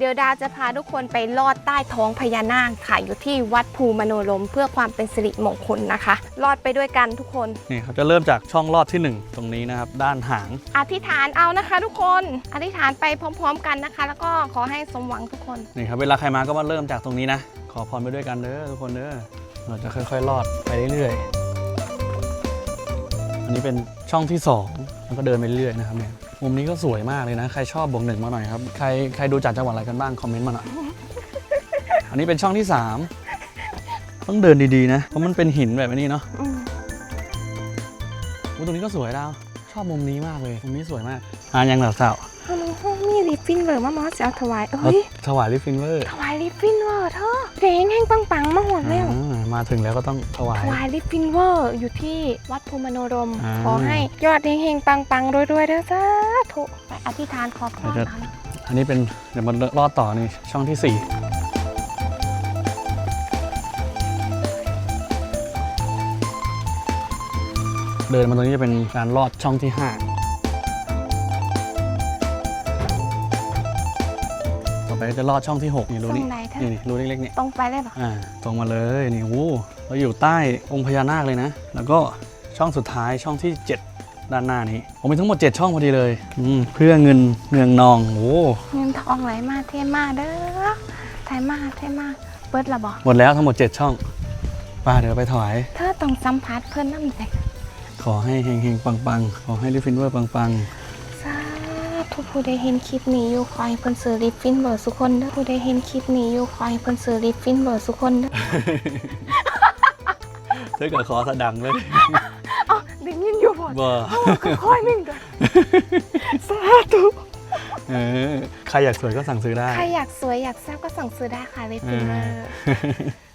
เดี๋ยวดาวจะพาทุกคนไปลอดใต้ท้องพญานาคค่ะอยู่ที่วัดภูมโนรมเพื่อความเป็นสิริมงคลนะคะ ลอดไปด้วยกันทุกคน นี่ครับจะเริ่มจากช่องลอดที่ 1 ตรงนี้นะครับ ด้านหาง อธิษฐานเอานะคะ ทุกคน อธิษฐานไปพร้อม ๆ กันนะคะ แล้วก็ขอให้สมหวังทุกคน นี่ครับเวลาใครมาก็มาเริ่มจากตรงนี้นะ ขอพรไปด้วยกันเด้อทุกคนเด้อ เราจะค่อยๆลอดไปเรื่อยๆ อันนี้เป็นช่องที่2แล้วก็เดินไปเรื่อยๆนะครับเนี่ย มุมนี้ก็สวยมากเลยนะ ใครชอบบวกหนึ่งมาหน่อยครับ ใครใครดูจากจังหวัดอะไรกันบ้าง คอมเมนต์มาหน่อย อันนี้เป็นช่องที่ 3 ต้องเดินดีๆนะ เพราะมันเป็นหินแบบนี้เนาะอืมอุ๊ยตรงนี้ก็สวยดาว ชอบมุมนี้มากเลยมุมนี้สวยมากอ่านยังแบบสาวฮัลโหลมีลิป ฟินเวอร์มาหมอจะเอาถวายแล้วเอ้ยถวายลิฟฟินเวอร์ถวายลิปฟินเวอร์เธอเพลงแห้งปังๆมาหมดแล้วอ่ามาถึงแล้วก็ต้องถวาถยวายลิปฟินเวอร์อยู่ที่วัดภูมโนรมอ่าขอให้ยอดเฮงๆปังๆรวยๆเด้อสาธุไปอธิษฐานขอพรเดี๋ยวจะเอานะอันนี้เป็นเดี๋ยวมันลอดต่อนี่ช่องที่ 4เดินมาตรงนี้จะเป็นการลอดช่องที่ 5 ไปจะลอดช่องที่6นี่รูตรนี้งไหนเธอนี่นี่รูเล็กๆนี่ตรงไปเลยปะอ่าตรงมาเลยนี่วู้เราอยู่ใต้องค์พญานาคเลยนะ แล้วก็ช่องสุดท้ายช่องที่ 7 ด้านหน้านี้ผมมีทั้งหมด 7 ช่องพอดีเลยอืมเพื่อเงินเนืองนองโอ้เงินทองไหลมาเทมาเด้อไทยมาเทมาเบิดละบอกหมดแล้วทั้งหมด 7 ช่องไป้าเดี๋ยวไปถวาย เธอต้องสัมผัสเพิ่นน้ำใจขอให้เฮงๆปังๆ ขอให้ลิฟฟินเวอร์ปังสา ธุผู้ใดเห็นคลิปนี้อยู่คอยเพิ่นซื้อลิปฟินเบอร์สุคนเด้อผู้ใดเห็นคลิปนี้อยู่คอยเพิ่นซื้อลิปฟินเบอร์สุคนเด้อๆถ้าเกิดขอสะดังเลยอ๋อได้ยินอยู่บ่บ่คอยหนึ่งเด้อสาธุเออใครอยากสวยก็สั่งซื้อได้ ใครอยากสวยอยากแซ่บก็สั่งซื้อได้ค่ะลิปฟินเบอร์